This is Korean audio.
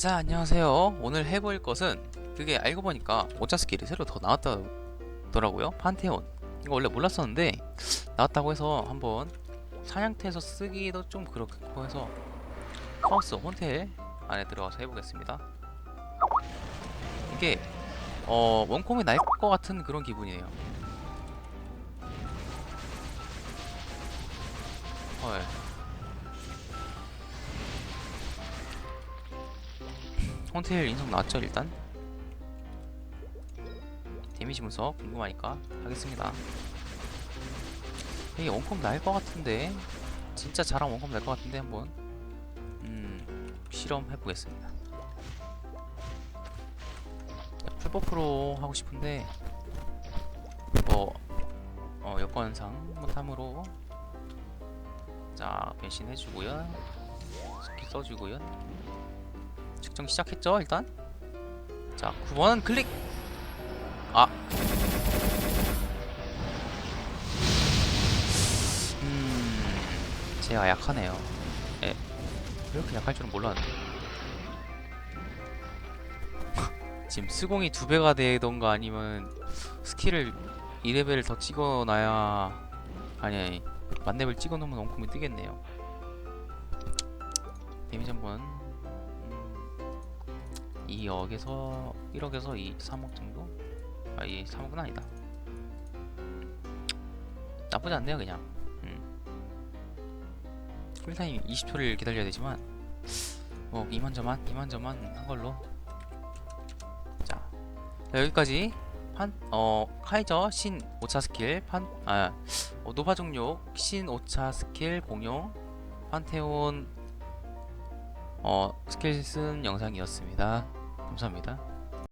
자 안녕하세요. 오늘 해볼 것은 그게 알고 보니까 오차 스킬이 새로 더 나왔더라고요 판테온. 이거 원래 몰랐었는데 나왔다고 해서 한번 사냥터에서 쓰기도 좀 그렇고 해서 카오스 혼텔 안에 들어가서 해보겠습니다. 이게 어 원콤이 날 것 같은 그런 기분이에요. 헐 혼텔 인성 나왔죠 일단? 데미지 분석 궁금하니까 하겠습니다. 이게 원컴 날 것 같은데. 진짜 잘한 원컴 날 것 같은데 한번. 음 실험해 보겠습니다. 풀버프로 하고 싶은데 뭐 어, 여건상 못함으로. 자 변신해주고요. 스킬 써주고요 측정 시작했죠 일단. 자 9번 클릭. 아. 음, 제가 약하네요. 예. 이렇게 약할 줄은 몰랐는데. 지금 수공이 두 배가 되던가 아니면 스킬을 2레벨을 더 찍어놔야 아니 아니 만렙을 찍어놓으면 원콤이 뜨겠네요. 데미지 한번 2억에서 1억에서 2, 3억 정도? 아, 이 3억은 아니다. 나쁘지 않네요, 그냥. 음. 쿨타임 20초를 기다려야 되지만, 뭐, 이만저만, 이만저만 한 걸로. 자, 자, 여기까지. 판, 어, 카이저 신 5차 스킬, 판, 아, 어, 노바 종족 신 5차 스킬 공용, 판테온, 어, 스킬 쓴 영상이었습니다. 감사합니다.